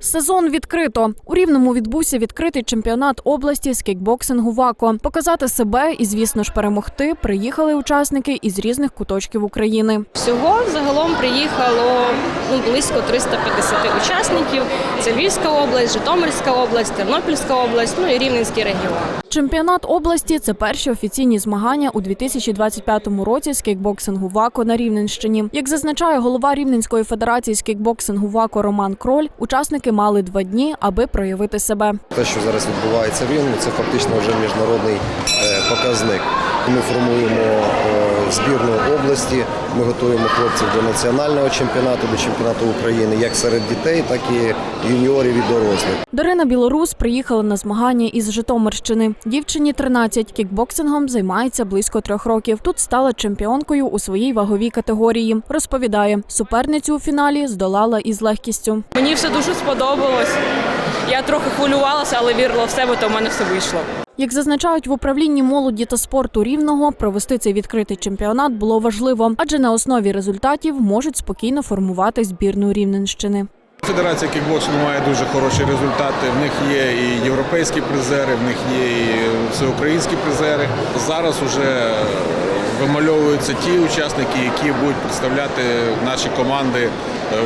Сезон відкрито. У Рівному відбувся відкритий чемпіонат області з кікбоксингу ВАКО. Показати себе і, звісно ж, перемогти приїхали учасники із різних куточків України. Всього загалом приїхало ну, близько 350 учасників. Це Львівська область, Житомирська область, Тернопільська область, ну і Рівненський регіон. Чемпіонат області це перші офіційні змагання у 2025 році з кікбоксингу ВАКО на Рівненщині. Як зазначає голова Рівненської федерації з кікбоксингу ВАКО Роман Кроль, учасники мали два дні, аби проявити себе. Те, що зараз відбувається в Рівному, це фактично вже міжнародний е, показник. Ми формуємо е, збірну області. Ми готуємо хлопців до національного чемпіонату, до чемпіонату України, як серед дітей, так і юніорів і дорослих. Дарина Білорус приїхала на змагання із Житомирщини. Дівчині 13, кікбоксингом займається близько трьох років. Тут стала чемпіонкою у своїй ваговій категорії. Розповідає, суперницю у фіналі здолала із легкістю. Мені все дуже сподобалось. Я трохи хвилювалася, але вірила в себе, то в мене все вийшло. Як зазначають в управлінні молоді та спорту рівного, провести цей відкритий чемпіонат було важливо, адже на основі результатів можуть спокійно формувати збірну Рівненщини. Федерація кікбоксингу має дуже хороші результати. В них є і європейські призери, в них є і всеукраїнські призери. Зараз вже вимальовуються ті учасники, які будуть представляти наші команди е,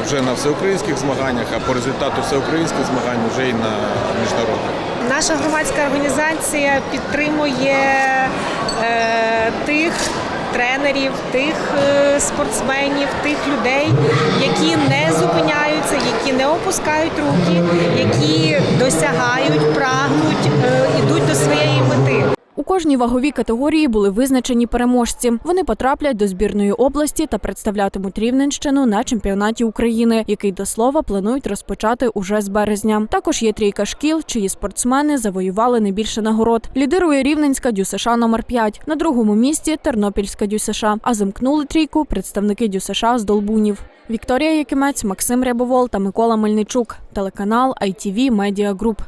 вже на всеукраїнських змаганнях, а по результату всеукраїнських змагань вже і на міжнародних. Наша громадська організація підтримує е, тих тренерів, тих е, спортсменів, тих людей, які не зупиняються, які не опускають руки, які досягають, прагнуть, е, кожній ваговій категорії були визначені переможці. Вони потраплять до збірної області та представлятимуть Рівненщину на чемпіонаті України, який до слова планують розпочати уже з березня. Також є трійка шкіл, чиї спортсмени завоювали найбільше нагород. Лідирує Рівненська ДЮСШ номер 5 На другому місці Тернопільська ДЮСШ, а замкнули трійку представники ДЮСШ з Долбунів. Вікторія Якимець, Максим Рябовол та Микола Мельничук. Телеканал ITV Media Group.